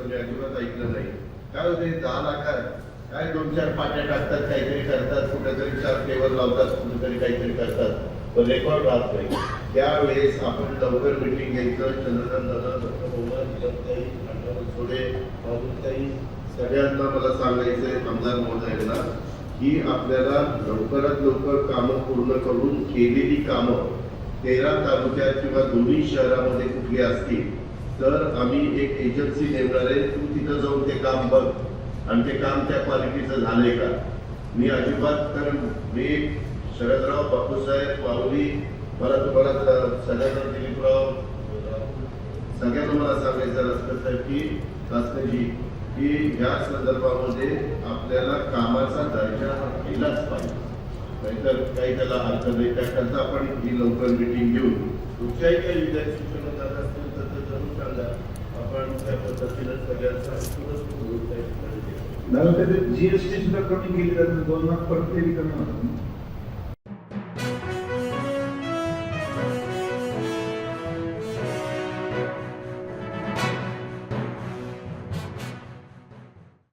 म्हणजे अजिबात ऐकलं नाही. काय होते दहा लाखात काय दोन चार पाट्या टाकतात काहीतरी करतात कुठेतरी चार टेबल लावतात कुठेतरी काहीतरी करतात. पण रेकॉर्ड राहत नाही. त्यावेळेस आपण लवकर मिटिंग घ्यायचं चंद्रकांत दादा डॉक्टर निलमताई बाबूताई सगळ्यांना मला सांगायचंय आमदार महोदयांना की आपल्याला लवकरात लवकर कामं पूर्ण करून केलेली कामं तेरा तालुक्यात किंवा दोन्ही शहरामध्ये कुठली असतील तर आम्ही एक एजन्सी नेमणार आहे तू तिथं जाऊन ते काम बघ. आणि ते काम त्या क्वालिटीचं झालंय का? मी अजिबात कारण मी शरदराव बापूसाहेब माऊली मला तुम्हाला सगळ्यांना दिलीपराव सगळ्यांना मला सांगायचं असतं साहेब की शासनाची की या संदर्भामध्ये आपल्याला कामाचा दर्जा हा केलाच पाहिजे. नाहीतर काही त्याला अर्थ नाही. त्याकरता आपण ही लवकर मिटिंग घेऊन तुमच्याही काही विद्यार्थी सूचना जात असतील तर ते जरूर सांगा आपण त्या पद्धतीनं सगळ्यांचा जीएसटी सुद्धा कमी केली जाते दोन लाख परत केली कमी होतात